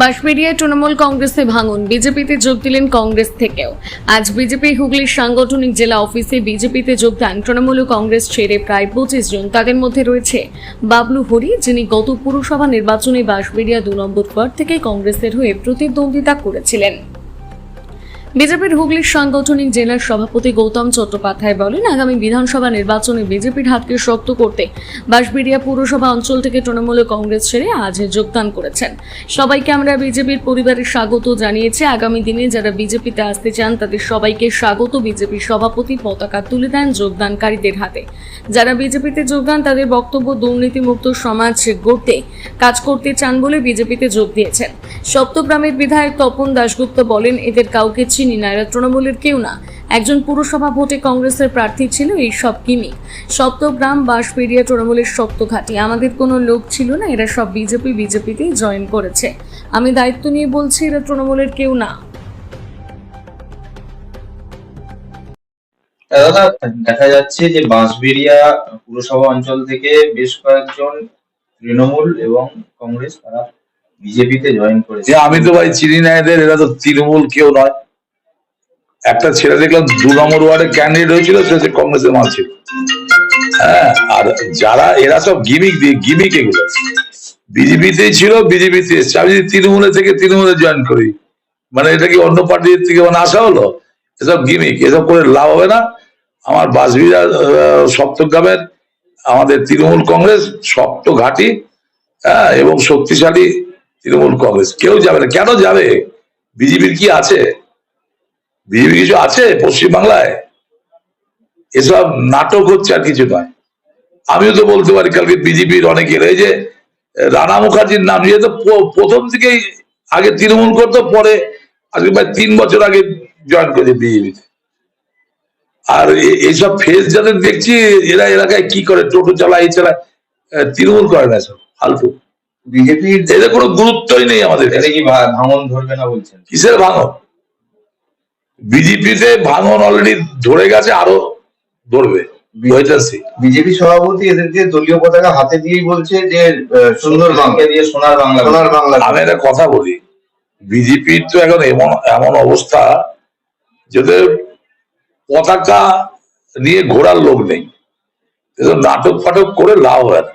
বাঁশবেড়িয়ায় তৃণমূল কংগ্রেসে ভাঙন, বিজেপিতে যোগ দিলেন কংগ্রেস থেকেও। আজ বিজেপি হুগলির সাংগঠনিক জেলা অফিসে বিজেপিতে যোগদান তৃণমূল কংগ্রেস ছেড়ে প্রায় পঁচিশ জন। তাদের মধ্যে রয়েছে বাবলু হরি, যিনি গত পুরসভা নির্বাচনে বাঁশবেড়িয়া দু নম্বর ওয়ার্ড থেকে কংগ্রেসের হয়ে প্রতিদ্বন্দ্বিতা করেছিলেন। বিজেপির হুগলির সাংগঠনিক জেলার সভাপতি গৌতম চট্টোপাধ্যায় বলেন, আগামী বিধানসভা নির্বাচনে বিজেপির হাতকে শক্ত করতে বাঁশবেড়িয়া পুরসভা অঞ্চল থেকে তৃণমূল কংগ্রেস ছেড়ে আজ যোগদান করেছেন। সবাইকে আমরা বিজেপির পরিবারের স্বাগত জানিয়েছি। আগামী দিনে যারা বিজেপিতে আসতে চান, তাদের সবাইকে স্বাগত। বিজেপির সভাপতি পতাকা তুলে দেন যোগদানকারীদের হাতে। যারা বিজেপিতে যোগদান, তাদের বক্তব্য, দুর্নীতিমুক্ত সমাজ গড়তে কাজ করতে চান বলে বিজেপিতে যোগ দিয়েছেন। সপ্তগ্রামের বিধায়ক তপন দাশগুপ্ত বলেন, এদের কাউকে চিনি না এরা তৃণমূলের কেউ না। একজন পুরসভা ভোটে কংগ্রেসের প্রার্থী ছিল এই সব কিমি। সপ্তগ্রাম বাঁশবেড়িয়া তৃণমূলের শক্ত ঘাঁটি। আমাদের কোনো লোক ছিল না এরা সব বিজেপি বিজেপিতেই জয়েন করেছে। আমি দায়িত্ব নিয়ে বলছি এরা তৃণমূলের কেউ না। দাদা দেখা যাচ্ছে যে বাঁশবেড়িয়া পুরসভা অঞ্চল থেকে বেশ কয়েকজন তৃণমূল এবং কংগ্রেস তারা বিজেপিতে জয়েন করেছে। আমি তো ভাই চিনি না এদের এরা তো তৃণমূল কেউ নয়। একটা ছেলে দেখলাম দু নম্বর ওয়ার্ডে ক্যান্ডিডেট হয়েছিল, সে হচ্ছে কংগ্রেসের মাল ছিল। হ্যাঁ আর যারা, এরা সব গিমিক দিয়ে গিমিক এগুলো বিজেপিতেই ছিল, বিজেপিতে এসছে। আমি যদি তৃণমূলে থেকে তৃণমূলে জয়েন করি মানে এটা কি অন্য পার্টির থেকে মানে আসা হলো? এসব গিমিক, এসব করে লাভ হবে না। আমার বাসবিরা সপ্তগ্রামের আমাদের তৃণমূল কংগ্রেস সপ্ত ঘাঁটি হ্যাঁ এবং শক্তিশালী তৃণমূল কংগ্রেস। কেউ যাবে না। কেন যাবে? বিজেপির কি আছে? বিজেপি কিছু আছে পশ্চিমবাংলায় এসব নাটক হচ্ছে আর কিছু নয়। আমিও তো বলতে পারি কালকে বিজেপির অনেকের এই যে রানা মুখার্জির নাম নিয়ে তো প্রথম থেকেই আগে তৃণমূল করতো পরে আজকে প্রায় তিন বছর আগে জয়েন করেছে বিজেপিতে। আর এইসব ফেস যাদের দেখছি এরা এলাকায় কি করে টোটো চালায় চালায় তৃণমূল করে না সব ফালতু। বিজেপির এদের কোনো গুরুত্বই নেই আমাদের। কি ভাঙন ধরবে না বলছেন? কিসের ভাঙন? বিজেপিতে ভাঙন অলরেডি ধরে গেছে আরও ধরবে বিজেপি সভাপতি এদেরকে দলীয় পতাকা হাতে দিয়েই বলছে যে সুন্দর বাংলা। দিয়ে সোনার বাংলা। সোনার বাংলা। আমি একটা কথা বলি বিজেপির তো এখন এমন এমন অবস্থা যাদের পতাকা নিয়ে ঘোরার লোক নেই। নাটক ফাটক করে লাভ হয় না।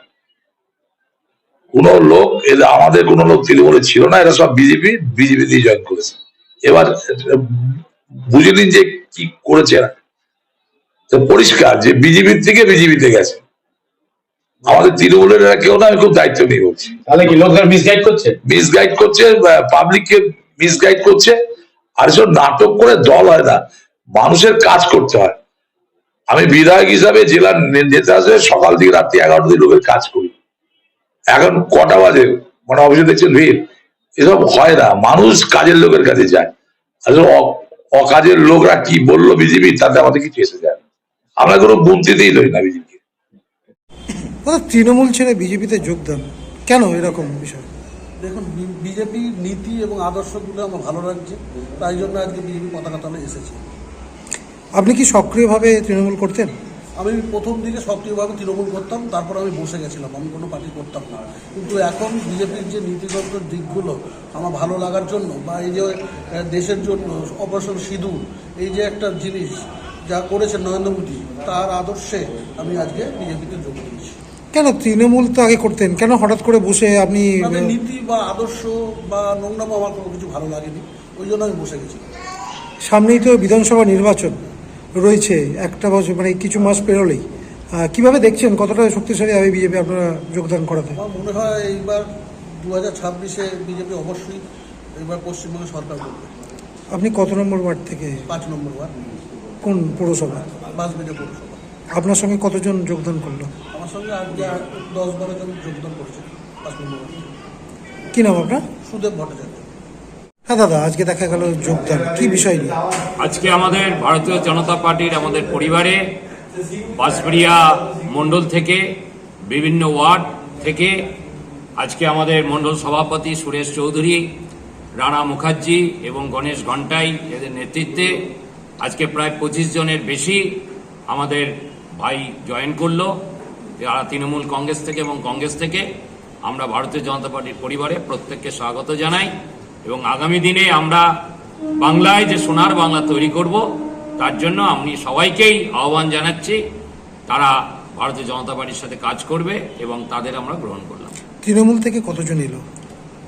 কোন লোক এদের আমাদের কোন লোক তৃণমূলে ছিল না এরা সব বিজেপি বিজেপি দিয়ে জয়েন করেছে। এবার বুঝে নিন যে কি করেছে তো পরিষ্কার যে বিজেপির থেকে বিজেপিতে গেছে। আমাদের তৃণমূলের এরা কেউ না আমি খুব দায়িত্ব নিয়ে বলছি। তাহলে কি লোকদের মিসগাইড করছে? মিসগাইড করছে পাবলিককে মিসগাইড করছে। আর এসব নাটক করে দল হয় না মানুষের কাজ করতে হয়। আমি বিধায়ক হিসাবে জেলার নেতা হিসেবে সকাল থেকে রাত্রি এগারোটা দিয়ে লোকের কাজ করি। এখন কটা বাজে? মানে অফিসে দেখছেন ভিড়। এসব হয় না মানুষ কাজের লোকের কাছে যায়। আসলে অকাজের লোকরা কি বলল বিজেপি তাতে আমাদের কিছু এসে যায় আমরা কোনো গুনতিতেই ধরি না বিজেপি তৃণমূল ছেড়ে বিজেপিতে যোগদান? কেন এরকম বিষয়? দেখুন বিজেপির নীতি এবং আদর্শগুলো আমার ভালো লাগছে তাই জন্য আজকে বিজেপি পতাকা তলে এসেছে। আপনি কি সক্রিয়ভাবে তৃণমূল করতেন? আমি প্রথম দিকে সক্রিয়ভাবে তৃণমূল করতাম তারপর আমি বসে গেছিলাম আমি কোনো পার্টি করতাম না। কিন্তু এখন বিজেপির যে নীতিগত দিকগুলো আমার ভালো লাগার জন্য বা এই যে দেশের জন্য অপারেশন সিঁদুর এই যে একটা জিনিস যা করেছেন নরেন্দ্র মোদী তার আদর্শে আমি আজকে বিজেপিতে যোগ দিয়েছি। কেন তৃণমূল তো আগে করতেন? কেন হঠাৎ করে বসে আপনি নীতি বা আদর্শ বা নোংরামো আমার কোনো কিছু ভালো লাগেনি ওই জন্য আমি বসে গেছি সামনেই তো বিধানসভা নির্বাচন। রয়েছে একটা বছর মানে কিছু মাস পেরোলেই। কীভাবে দেখছেন কতটা শক্তিশালী হবে বিজেপি আপনারা যোগদান করাতে? আমার মনে হয় এইবার দু হাজার ছাব্বিশে বিজেপি অবশ্যই এবার পশ্চিমবঙ্গে সরকার করবে। আপনি কত নম্বর ওয়ার্ড থেকে? পাঁচ নম্বর ওয়ার্ড। কোন পৌরসভা? বাসবেজে পৌরসভা। আপনার সঙ্গে কতজন যোগদান করল? আমার সঙ্গে দশ বারো জন যোগদান করেছে পাঁচ নম্বর ওয়ার্ডে। কি নাম আপনার? সুদেব ভট্টাচার্য। হ্যাঁ দাদা, আজকে দেখা গেল যোগদান। কি বিষয় নিয়ে? আজকে আমাদের ভারতীয় জনতা পার্টির আমাদের পরিবারে বাঁশবেড়িয়া মণ্ডল থেকে, বিভিন্ন ওয়ার্ড থেকে আজকে আমাদের মণ্ডল সভাপতি সুরেশ চৌধুরী, রানা মুখার্জি এবং গণেশ ঘন্টাই এদের নেতৃত্বে আজকে প্রায় পঁচিশ জনের বেশি আমাদের ভাই জয়েন করল, যারা তৃণমূল কংগ্রেস থেকে এবং কংগ্রেস থেকে আমরা ভারতীয় জনতা পার্টির পরিবারে প্রত্যেককে স্বাগত জানাই। এবং আগামী দিনে আমরা বাংলায় যে সোনার বাংলা তৈরি করব তার জন্য আমি সবাইকেই আহ্বান জানাচ্ছি তারা ভারতীয় জনতা পার্টির সাথে কাজ করবে এবং তাদের আমরা গ্রহণ করলাম। তৃণমূল থেকে কতজন এলো?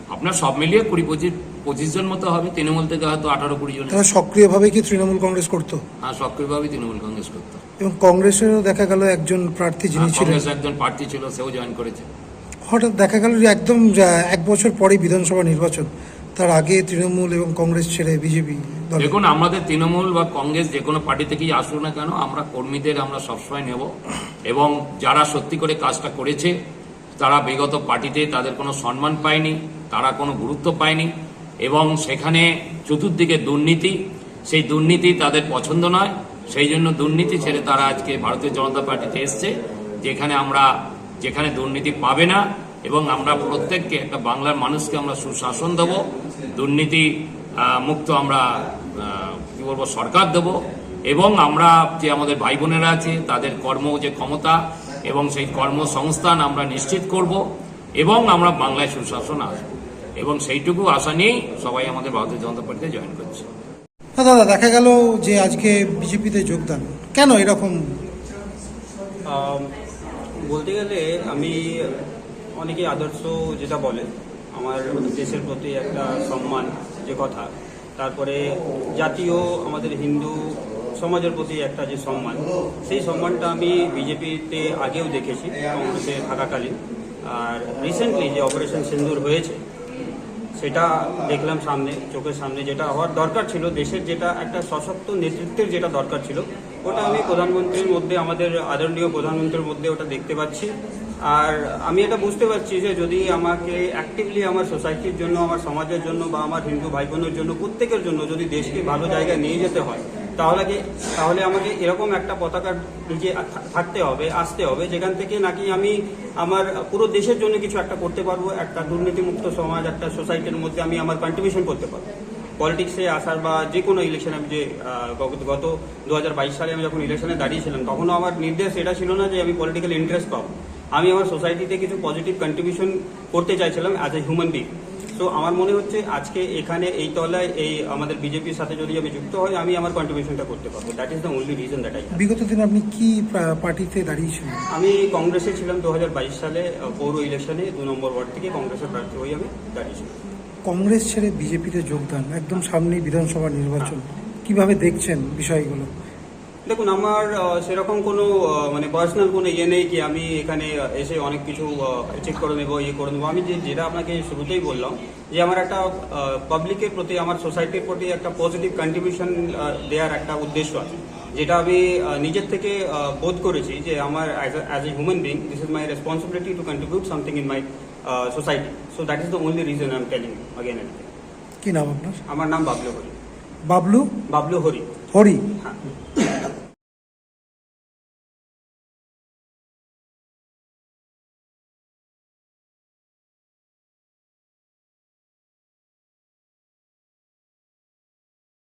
আপনার সব মিলিয়ে কুড়ি পঁচিশ পঁচিশ জন মতো হবে তৃণমূল থেকে হয়তো আঠারো কুড়ি জন তারা সক্রিয়ভাবে কি তৃণমূল কংগ্রেস করতো? হ্যাঁ সক্রিয়ভাবে তৃণমূল কংগ্রেস করতো। এবং কংগ্রেসেরও দেখা গেল একজন প্রার্থী যিনি আর ছিলেন। একজন প্রার্থী ছিল সেও জয়েন করেছে। হঠাৎ দেখা গেল যে একদম এক বছর পরে বিধানসভা নির্বাচন। তার আগে তৃণমূল এবং কংগ্রেস ছেড়ে বিজেপি দেখুন, আমাদের তৃণমূল বা কংগ্রেস যে কোনো পার্টি থেকেই আসুক না কেন, আমরা কর্মীদের আমরা সবসময় নেব। এবং যারা সত্যি করে কাজটা করেছে, তারা বিগত পার্টিতে তাদের কোনো সম্মান পায়নি, তারা কোনো গুরুত্ব পায়নি। এবং সেখানে চতুর্দিকে দুর্নীতি, সেই দুর্নীতি তাদের পছন্দ নয়। সেই জন্য দুর্নীতি ছেড়ে তারা আজকে ভারতীয় জনতা পার্টিতে এসছে, যেখানে আমরা, যেখানে দুর্নীতি পাবে না। এবং আমরা প্রত্যেককে একটা বাংলার মানুষকে আমরা সুশাসন দেবো দুর্নীতি মুক্ত আমরা কি বলব সরকার দেব এবং আমরা যে আমাদের ভাই বোনেরা আছে তাদের কর্ম যে ক্ষমতা এবং সেই কর্মসংস্থান আমরা নিশ্চিত করব এবং আমরা বাংলায় সুশাসন আসব। এবং সেইটুকু আশা নিয়েই সবাই আমাদের ভারতীয় জনতা পার্টিতে জয়েন করছে। না দাদা দেখা গেল যে আজকে বিজেপিতে যোগদান। কেন এরকম? বলতে গেলে আমি অনেকেই আদর্শ যেটা বলে, আমার দেশের প্রতি একটা সম্মান, যে কথা। তারপরে জাতীয়, আমাদের হিন্দু সমাজের প্রতি একটা যে সম্মান, সেই সম্মানটা আমি বিজেপিতে আগেও দেখেছি, কংগ্রেসে থাকাকালীন। আর রিসেন্টলি যে অপারেশন সিন্দুর হয়েছে, সেটা দেখলাম সামনে, চোখের সামনে যেটা হওয়ার দরকার ছিল, দেশের যেটা একটা সশক্ত নেতৃত্বের যেটা দরকার ছিল, ওটা আমি প্রধানমন্ত্রীর মধ্যে, আমাদের আদরণীয় প্রধানমন্ত্রীর মধ্যে ওটা দেখতে পাচ্ছি। আর আমি এটা বুঝতে পারছি যে যদি আমাকে অ্যাক্টিভলি আমার সোসাইটির জন্য, আমার সমাজের জন্য বা আমার হিন্দু ভাই বোনের জন্য, প্রত্যেকের জন্য যদি দেশকে ভালো জায়গায় নিয়ে যেতে হয়, তাহলে তাহলে আমাকে এরকম একটা পতাকা নিজে থাকতে হবে, আসতে হবে, যেখান থেকে নাকি আমি আমার পুরো দেশের জন্য কিছু একটা করতে পারব, একটা দুর্নীতিমুক্ত সমাজ, একটা সোসাইটির মধ্যে আমি আমার কন্ট্রিবিউশন করতে পারব। পলিটিক্সে আসার বা যে কোনো ইলেকশন আমি যে গত দু হাজার বাইশ সালে আমি যখন ইলেকশনে দাঁড়িয়েছিলাম, তখনও আমার নির্দেশ এটা ছিল না যে আমি পলিটিক্যাল ইন্টারেস্ট পাবো। আমি আমার সোসাইটিতে কিছু পজিটিভ কন্ট্রিবিউশন করতে চাইছিলাম অ্যাজ এ হিউম্যান বিং তো আমার মনে হচ্ছে আজকে এখানে এই তলায় এই আমাদের বিজেপির সাথে যদি আমি যুক্ত হই আমি আমার কন্ট্রিবিউশনটা করতে পারব। That is the only reason that I বিগত দিনে আপনি কি পার্টিতে দাঁড়িয়েছিলেন? আমি কংগ্রেসে ছিলাম দু হাজার বাইশ সালে পৌর ইলেকশনে দু নম্বর ওয়ার্ড থেকে কংগ্রেসের প্রার্থী হয়ে আমি দাঁড়িয়েছিলাম। কংগ্রেস ছেড়ে বিজেপিতে যোগদান একদম সামনেই বিধানসভা নির্বাচন। কীভাবে দেখছেন বিষয়গুলো? দেখুন আমার সেরকম কোনো মানে পার্সোনাল কোনো ইয়ে নেই কি আমি এখানে এসে অনেক কিছু চেক করে নেব ইয়ে করে নেব। আমি যে যেটা আপনাকে শুরুতেই বললাম যে আমার একটা পাবলিকের প্রতি আমার সোসাইটির প্রতি একটা পজিটিভ কন্ট্রিবিউশন দেওয়ার একটা উদ্দেশ্য আছে। যেটা আমি নিজের থেকে বোধ করেছি যে আমার as a human being this is my responsibility to contribute something in my society so that is the only reason I am telling again কি নাম আপনার? আমার নাম বাবলু হরি। বাবলু? বাবলু হরি। হরি? হ্যাঁ।